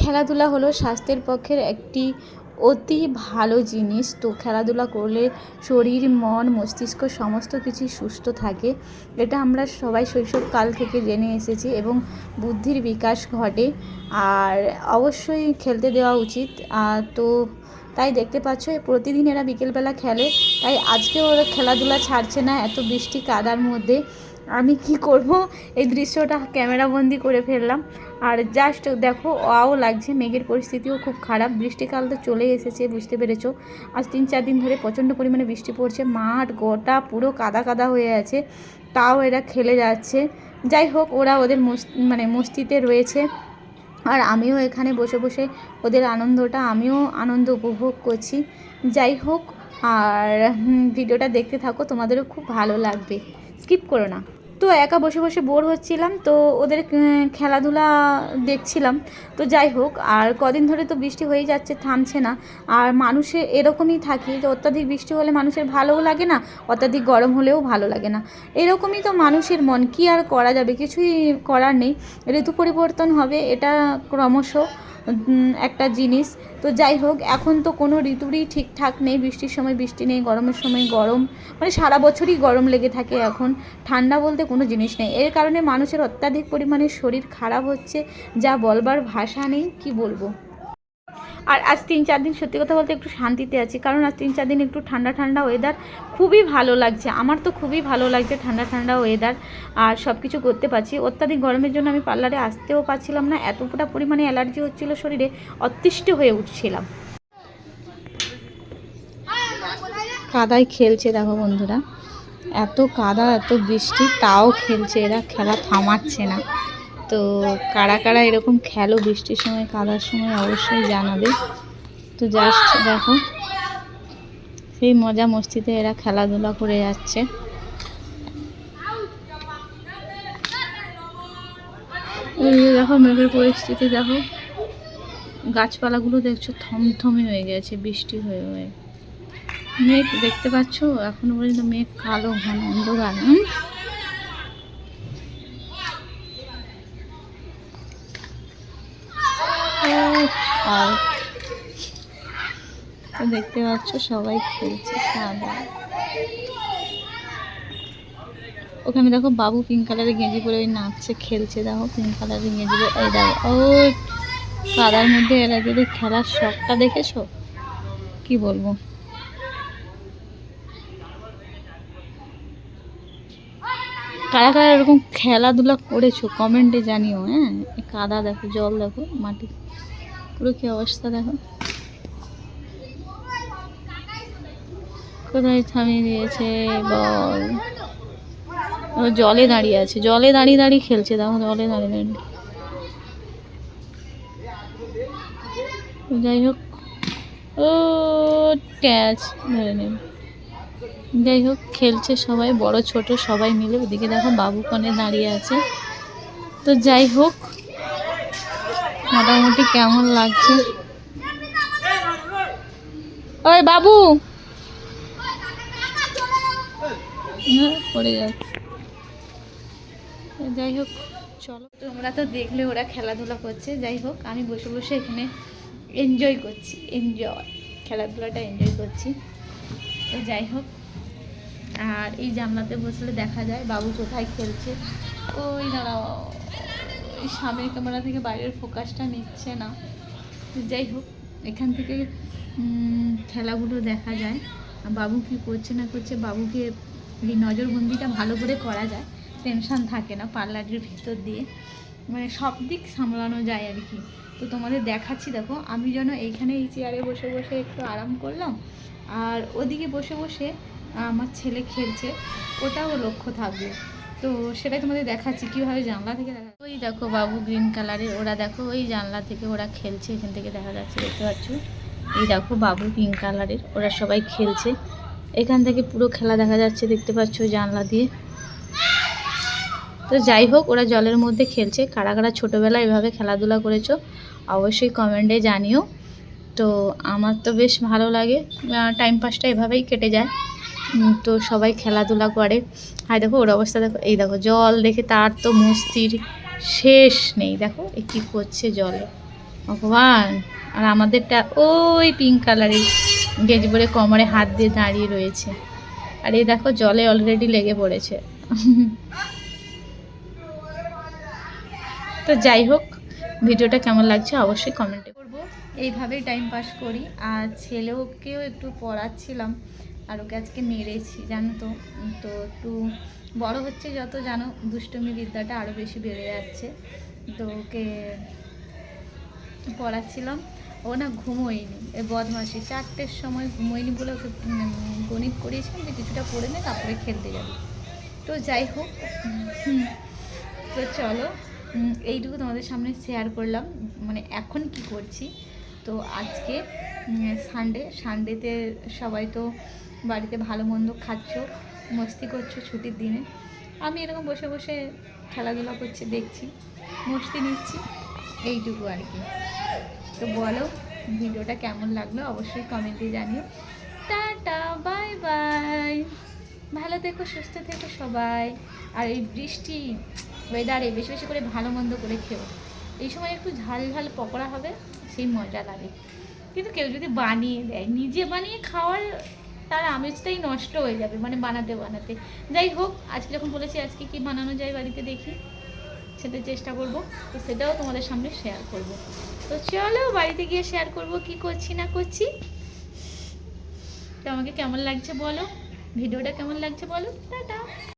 খেলাধুলা হলো স্বাস্থ্যের পক্ষের একটি অতি ভালো জিনিস। তো খেলাধুলা করলে শরীর, মন, মস্তিষ্ক সমস্ত কিছুই সুস্থ থাকে। এটা আমরা সবাই শৈশবকাল থেকে জেনে এসেছি এবং বুদ্ধির বিকাশ ঘটে। আর অবশ্যই খেলতে দেওয়া উচিত। তো তাই দেখতে পাচ্ছ, প্রতিদিন এরা বিকেলবেলা খেলে। তাই আজকেও ওরা খেলাধুলা ছাড়ছে না। এত বৃষ্টি কাদার মধ্যে। আমি কি করব? এই দৃশ্যটা ক্যামেরাবন্দি করে ফেললাম। আর জাস্ট দেখো, ওয়াও লাগছে, মেঘের পরিস্থিতিও খুব খারাপ। বৃষ্টিকাল তো চলে এসেছে, বুঝতে পেরেছ? আজ তিন চার দিন ধরে প্রচণ্ড পরিমাণে বৃষ্টি পড়ছে, মাঠ, গোটা, পুরো কাদা কাদা হয়ে আছে। তাও এরা খেলে যাচ্ছে। যাই হোক, ওরা ওদের মানে মস্তিতে রয়েছে। আর আমিও এখানে বসে বসে ওদের আনন্দটা, আমিও আনন্দ উপভোগ করছি। যাই হোক, আর ভিডিওটা দেখতে থাকো, তোমাদেরও খুব ভালো লাগবে। স্কিপ করো না। তো একা বসে বসে বোর হচ্ছিলাম, তো ওদের খেলাধুলা দেখছিলাম। তো যাই হোক, আর কদিন ধরে তো বৃষ্টি হয়েই যাচ্ছে, থামছে না। আর মানুষের এরকমই থাকি যে অত্যাধিক বৃষ্টি হলে মানুষের ভালোও লাগে না, অত্যাধিক গরম হলেও ভালো লাগে না। এরকমই তো মানুষের মন, কি আর করা যাবে? কিছুই করার নেই। ঋতু পরিবর্তন হবে, এটা ক্রমশ। একটা জিনিস। তো যাই হোক, এখন তো কোনো ঋতুরই ঠিকঠাক নেই। বৃষ্টির সময় বৃষ্টি নেই, গরমের সময় গরম। মানে সারা বছরই গরম লেগে থাকে এখন। ঠান্ডা বলতে কোনো জিনিস নেই। এর কারণে মানুষের অত্যাধিক পরিমাণে শরীর খারাপ হচ্ছে, যা বলবার ভাষা নেই। কি বলব? আর আজ তিন চার দিন সত্যি কথা বলতে একটু শান্তিতে আছি। কারণ আজ তিন চার দিন একটু ঠান্ডা ঠান্ডা ওয়েদার খুবই ভালো লাগছে। আমার তো খুবই ভালো লাগছে ঠান্ডা ঠান্ডা ওয়েদার আর সব কিছু করতে পারছি। অত্যাধিক গরমের জন্য আমি পার্লারে আসতেও পারছিলাম না। এতটা পরিমাণে অ্যালার্জি হচ্ছিল শরীরে, অতিষ্ঠ হয়ে উঠছিলাম। কাদায় খেলছে দেখো বন্ধুরা। এত কাদা, এত বৃষ্টি, তাও খেলছে এরা, খেলা থামাচ্ছে না। তো কারা কারা এরকম খেলো বৃষ্টির সময়, কাদার সময় অবশ্যই জানাবে। তো জাস্ট দেখো, সেই মজা মস্তিতে এরা খেলাধুলা করে যাচ্ছে। দেখো, মেঘের পরিস্থিতি দেখো। গাছপালাগুলো দেখছ থমথমে হয়ে গেছে, বৃষ্টি হয়ে হয়ে। মেঘ, দেখতে পাচ্ছ? এখনও পর্যন্ত মেঘ কালো, ঘন অন্ধকার, হুম? আর দেখতে পাচ্ছ সবাই খেলছে সাদা ওখানে দেখো বাবু পিঙ্ক কালারের গেঁজি পরে ওই নাচছে, খেলছে, দেখো পিঙ্ক কালারের গেঁজি পরে। এই দেখো, ও কাদার মধ্যে এরা যদি খেলার শখটা দেখেছ, কি বলব? কারা কারা এরকম খেলাধুলা করেছ? কমেন্টে জানিও হ্যাঁ? কাদা দেখো, জল দেখো, মাটি। পুরো কি অবস্থা দেখো? কোথায় থামিয়ে দিয়েছে? বল। ও জলে দাঁড়িয়ে আছে, জলে দাঁড়িয়ে দাঁড়িয়ে খেলছে, দেখো জলে দাঁড়িয়ে দাঁড়িয়ে। যাই হোক। ও ক্যাচ ধরে নেব যাই হোক, খেলছে সবাই, বড়, ছোট, সবাই মিলে। ওদিকে দেখো বাবু কনে দাঁড়িয়ে আছে। তো যাই হোক, মোটামুটি কেমন লাগছে? ওই বাবু! যাচ্ছে যাই হোক, চলো। তোমরা তো দেখলে ওরা খেলাধুলা করছে। যাই হোক, আমি বসে বসে এখানে এনজয় করছি। এনজয় খেলাধুলাটা এনজয় করছি। তো যাই হোক আর এই জানলাতে বসলে দেখা যায় বাবু কোথায় খেলছে। ওই দাঁড়াও ওই সামনের ক্যামেরা থেকে বাইরের ফোকাসটা নিচ্ছে না। যাই হোক, এখান থেকে খেলাগুলো দেখা যায়। বাবু কী করছে না করছে, বাবুকে এই নজরবন্দিটা ভালো করে করা যায়। টেনশন থাকে না পার্লারের ভিতর দিয়ে। মানে সব দিক সামলানো যায় আর কি। তো তোমাদের দেখাচ্ছি, দেখো, আমি যেন এইখানে এই চেয়ারে বসে বসে একটু আরাম করলাম। আর ওদিকে বসে বসে আমার ছেলে খেলছে, ওটাও লক্ষ্য থাকবে। তো সেটাই তোমাদের দেখাচ্ছি, কীভাবে জানলা থেকে দেখা ওই দেখো বাবু গ্রিন কালারের ওরা দেখো ওই জানলা থেকে ওরা খেলছে, এখান থেকে দেখা যাচ্ছে, দেখতে পাচ্ছ? এই দেখো বাবু পিঙ্ক কালারের ওরা সবাই খেলছে। এখান থেকে পুরো খেলা দেখা যাচ্ছে, দেখতে পাচ্ছ জানলা দিয়ে। তো যাই হোক, ওরা জলের মধ্যে খেলছে। কারা কারা ছোটোবেলায় এভাবে খেলাধুলা করেছ, অবশ্যই কমেন্টে জানিও। তো আমার তো বেশ ভালো লাগে টাইম পাসটা এভাবেই কেটে যায়। তো সবাই খেলাধুলা করে। আর দেখো, ওর অবস্থা দেখো, এই দেখো, জল দেখে তার তো মস্তির শেষ নেই। দেখো, এ কী করছে জলে। ভগবান! আর আমাদেরটা ওই পিঙ্ক কালারের গেঞ্জি পরে কোমরে হাত দিয়ে দাঁড়িয়ে রয়েছে। আর এই দেখো, জলে অলরেডি লেগে পড়েছে। তো যাই হোক, ভিডিওটা কেমন লাগছে অবশ্যই কমেন্টে করব। এইভাবেই টাইম পাস করি। আর ছেলেওকেও একটু পড়াচ্ছিলাম। আর ওকে আজকে মেরেছি, জানো তো? তো একটু বড় হচ্ছে যত, জানো? দুষ্টমি বিদ্যাটা আরও বেশি বেড়ে যাচ্ছে। তো ওকে পড়াচ্ছিলাম। ও না ঘুমোয়নি, এ বদমাসি চারটের সময় ঘুমোয়নি বলে ওকে গণিত করিয়েছিলাম যে কিছুটা পড়ে নে, তারপরে খেলতে যাবি। তো যাই হোক তো চলো এইটুকু তোমাদের সামনে শেয়ার করলাম। মানে এখন কি করছি? তো আজকে সানডে সানডেতে সবাই তো বাড়িতে ভালো মন্দ খাচ্ছ, মস্তি করছ ছুটির দিনে। আমি এরকম বসে বসে খেলাধুলা করছি, দেখছি, মস্তি নিচ্ছি, এইটুকু আর কি। তো বলো, ভিডিওটা কেমন লাগল? অবশ্যই কমেন্টে জানিও। টাটা বাই বাই ভালো থেকো, সুস্থ থেকো সবাই। আর এই বৃষ্টি ওয়েদারে বেশি বেশি করে ভালো মন্দ করে খেও। এই সময় একটু ঝাল ঝাল পকোড়া হবে, সেই মজা লাগে। কিন্তু কেউ যদি বানিয়ে দেয়, নিজে বানিয়ে খাওয়ার তার আমেজটাই নষ্ট হয়ে যাবে মানে বানাতে বানাতে। যাই হোক, আজকে যখন বলেছি আজকে কি বানানো যায় বাড়িতে দেখি সেটা চেষ্টা করব, তো সেটাও তোমাদের সামনে শেয়ার করব। তো চলো বাড়িতে গিয়ে শেয়ার করব কি করছি না করছি। তো আমাকে কেমন লাগছে বলো? ভিডিওটা কেমন লাগছে বলো? টাটা।